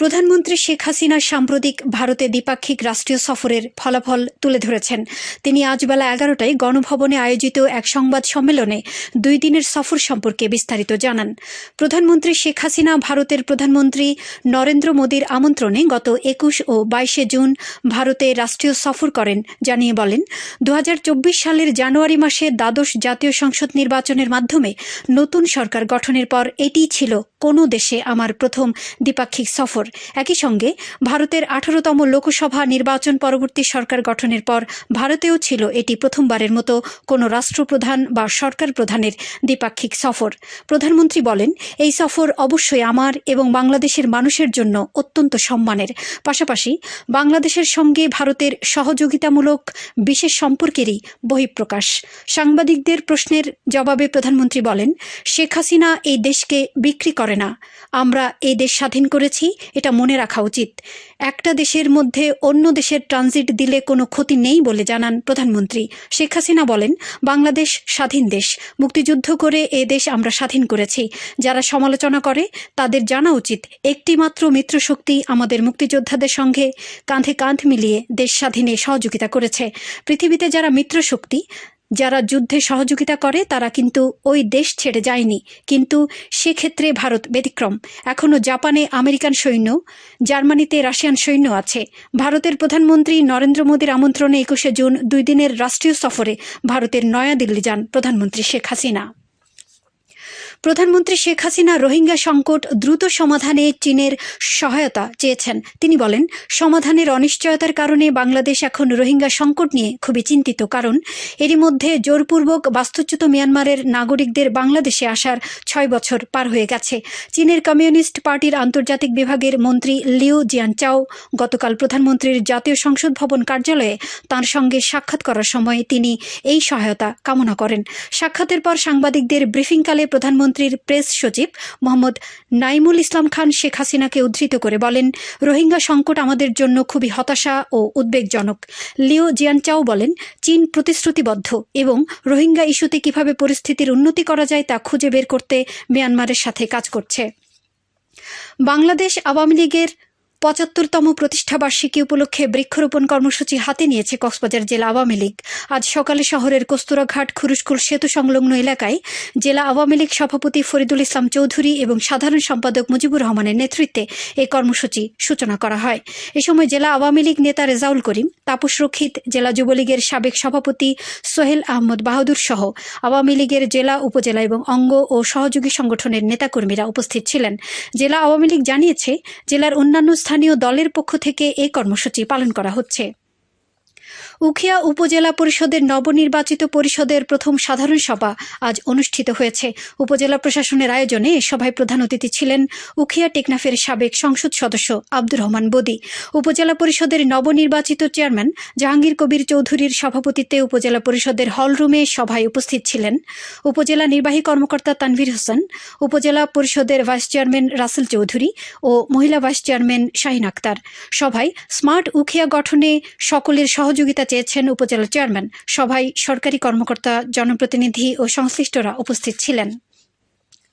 প্রধানমন্ত্রী শেখ হাসিনা সাম্প্রতিক ভারতে দ্বিপাক্ষিক রাষ্ট্রীয় সফরের ফলাফল তুলে ধরেছেন। তিনি আজ বেলা এগারোটায় গণভবনে আয়োজিত এক সংবাদ সম্মেলনে দুই দিনের সফর সম্পর্কে বিস্তারিত জানান। প্রধানমন্ত্রী শেখ হাসিনা ভারতের প্রধানমন্ত্রী নরেন্দ্র মোদীর আমন্ত্রণে গত একুশ ও বাইশে জুন ভারতে রাষ্ট্রীয় সফর করেন, জানিয়ে বলেন দু হাজার চব্বিশ সালের জানুয়ারি মাসে দ্বাদশ জাতীয় সংসদ নির্বাচনের মাধ্যমে নতুন সরকার গঠনের পর এটিই ছিল কোনো দেশে আমার প্রথম দ্বিপাক্ষিক সফর। একই সঙ্গে ভারতের আঠারোতম লোকসভা নির্বাচন পরবর্তী সরকার গঠনের পর ভারতেও ছিল এটি প্রথমবারের মতো কোনো রাষ্ট্রপ্রধান বা সরকার প্রধানের দ্বিপাক্ষিক সফর। প্রধানমন্ত্রী বলেন, এই সফর অবশ্যই আমার এবং বাংলাদেশের মানুষের জন্য অত্যন্ত সম্মানের। পাশাপাশি বাংলাদেশের সঙ্গে ভারতের সহযোগিতামূলক বিশেষ সম্পর্কেরই বহিঃপ্রকাশ। সাংবাদিকদের প্রশ্নের জবাবে প্রধানমন্ত্রী বলেন, শেখ হাসিনা এই দেশকে বিক্রি করে না। আমরা এই দেশ স্বাধীন করেছি, এটা মনে রাখা উচিত। একটা দেশের মধ্যে অন্য দেশের ট্রানজিট দিলে কোনো ক্ষতি নেই বলে জানান প্রধানমন্ত্রী। শেখ হাসিনা বলেন, বাংলাদেশ স্বাধীন দেশ। মুক্তিযুদ্ধ করে এ দেশ আমরা স্বাধীন করেছি। যারা সমালোচনা করে, তাদের জানা উচিত, একটিমাত্র মিত্রশক্তি আমাদের মুক্তিযোদ্ধাদের সঙ্গে কাঁধে কাঁধ মিলিয়ে দেশ স্বাধীনে সহযোগিতা করেছে। পৃথিবীতে যারা মিত্রশক্তি যারা যুদ্ধে সহযোগিতা করে, তারা কিন্তু ওই দেশ ছেড়ে যায়নি। কিন্তু সেক্ষেত্রে ভারত ব্যতিক্রম। এখনও জাপানে আমেরিকান সৈন্য, জার্মানিতে রাশিয়ান সৈন্য আছে। ভারতের প্রধানমন্ত্রী নরেন্দ্র মোদীর আমন্ত্রণে একুশে জুন দুই দিনের রাষ্ট্রীয় সফরে ভারতের নয়াদিল্লি যান প্রধানমন্ত্রী শেখ হাসিনা। প্রধানমন্ত্রী শেখ হাসিনা রোহিঙ্গা সংকট দ্রুত সমাধানে চীনের সহায়তা চেয়েছেন। তিনি বলেন, সমাধানের অনিশ্চয়তার কারণে বাংলাদেশ এখন রোহিঙ্গা সংকট নিয়ে খুবই চিন্তিত। কারণ, এরই মধ্যে জোরপূর্বক বাস্তুচ্যুত মিয়ানমারের নাগরিকদের বাংলাদেশে আসার ছয় বছর পার হয়ে গেছে। চীনের কমিউনিস্ট পার্টির আন্তর্জাতিক বিভাগের মন্ত্রী লিউ জিয়ানচাও গতকাল প্রধানমন্ত্রীর জাতীয় সংসদ ভবন কার্যালয়ে তার সঙ্গে সাক্ষাৎ করার সময় তিনি এই সহায়তা কামনা করেন। সাক্ষাতের পর সাংবাদিকদের ব্রিফিংকালে প্রধানমন্ত্রীর প্রেস সচিব মোহাম্মদ নাইমুল ইসলাম খান শেখ হাসিনাকে উদ্ধৃত করে বলেন, রোহিঙ্গা সংকট আমাদের জন্য খুবই হতাশা ও উদ্বেগজনক। লিও জিয়ানচাও বলেন, চীন প্রতিশ্রুতিবদ্ধ এবং রোহিঙ্গা ইস্যুতে কীভাবে পরিস্থিতির উন্নতি করা যায় তা খুঁজে বের করতে মিয়ানমারের সাথে কাজ করছে। বাংলাদেশ আওয়ামী লীগের পঁচাত্তরতম প্রতিষ্ঠাবার্ষিকী উপলক্ষে বৃক্ষরোপণ কর্মসূচি হাতে নিয়েছে কক্সবাজার জেলা আওয়ামী লীগ। আজ সকালে শহরের কস্তুরাঘাট খুরুশকুল সেতু সংলগ্ন এলাকায় জেলা আওয়ামী লীগ সভাপতি ফরিদুল ইসলাম চৌধুরী এবং সাধারণ সম্পাদক মুজিবুর রহমানের নেতৃত্বে এই কর্মসূচি সূচনা করা হয়। এ সময় জেলা আওয়ামী লীগ নেতা রেজাউল করিম, তাপস রক্ষিত, জেলা যুবলীগের সাবেক সভাপতি সোহেল আহমদ বাহাদুর সহ আওয়ামী লীগের জেলা, উপজেলা এবং অঙ্গ ও সহযোগী সংগঠনের নেতাকর্মীরা উপস্থিত ছিলেন। জেলা আওয়ামী লীগ জানিয়েছে, জেলার অন্যান্য স্থানীয় দলের পক্ষ থেকে এই কর্মসূচি পালন করা হচ্ছে। উখিয়া উপজেলা পরিষদের নবনির্বাচিত পরিষদের প্রথম সাধারণ সভা আজ অনুষ্ঠিত হয়েছে। উপজেলা প্রশাসনের আয়োজনে সভায় প্রধান অতিথি ছিলেন উখিয়া টেকনাফের সাবেক সংসদ সদস্য আব্দুর রহমান বদি। উপজেলা পরিষদের নবনির্বাচিত চেয়ারম্যান জাহাঙ্গীর কবির চৌধুরীর সভাপতিত্বে উপজেলা পরিষদের হলরুমে সভায় উপস্থিত ছিলেন উপজেলা নির্বাহী কর্মকর্তা তানভীর হোসেন, উপজেলা পরিষদের ভাইস চেয়ারম্যান রাসেল চৌধুরী ও মহিলা ভাইস চেয়ারম্যান শাহিন আক্তার। সভায় স্মার্ট উখিয়া গঠনে সকলের সহযোগিতা চেয়েছেন উপজেলা চেয়ারম্যান। সভায় সরকারি কর্মকর্তা জনপ্রতিনিধি ও সংশ্লিষ্টরা উপস্থিত ছিলেন।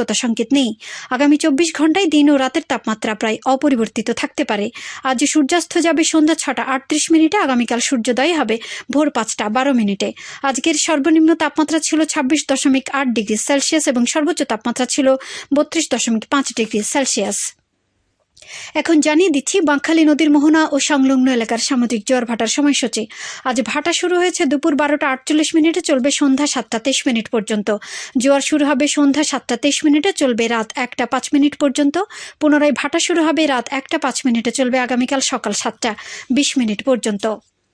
সতর্কতা সংকেত নেই। আগামী চব্বিশ ঘন্টায় দিন ও রাতের তাপমাত্রা প্রায় অপরিবর্তিত থাকতে পারে। আজ সূর্যাস্ত যাবে সন্ধ্যা ছটা আটত্রিশ মিনিটে, আগামীকাল সূর্যোদয় হবে ভোর পাঁচটা বারো মিনিটে। আজকের সর্বনিম্ন তাপমাত্রা ছিল ছাব্বিশ দশমিক আট ডিগ্রি সেলসিয়াস এবং সর্বোচ্চ তাপমাত্রা ছিল বত্রিশ দশমিক পাঁচ ডিগ্রি সেলসিয়াস। এখন জানিয়ে দিচ্ছি, বাঁকখালী নদীর মোহনা ও সংলগ্ন এলাকার সামুদ্রিক জোয়ার ভাটার সময়সূচি। আজ ভাটা শুরু হয়েছে দুপুর বারোটা আটচল্লিশ মিনিটে চলবে সন্ধ্যা সাতটা তেইশ মিনিট পর্যন্ত। জোয়ার শুরু হবে সন্ধ্যা সাতটা তেইশ মিনিটে, চলবে রাত একটা পাঁচ মিনিট পর্যন্ত। পুনরায় ভাটা শুরু হবে রাত একটা পাঁচ মিনিটে, চলবে আগামীকাল সকাল সাতটা বিশ মিনিট পর্যন্ত।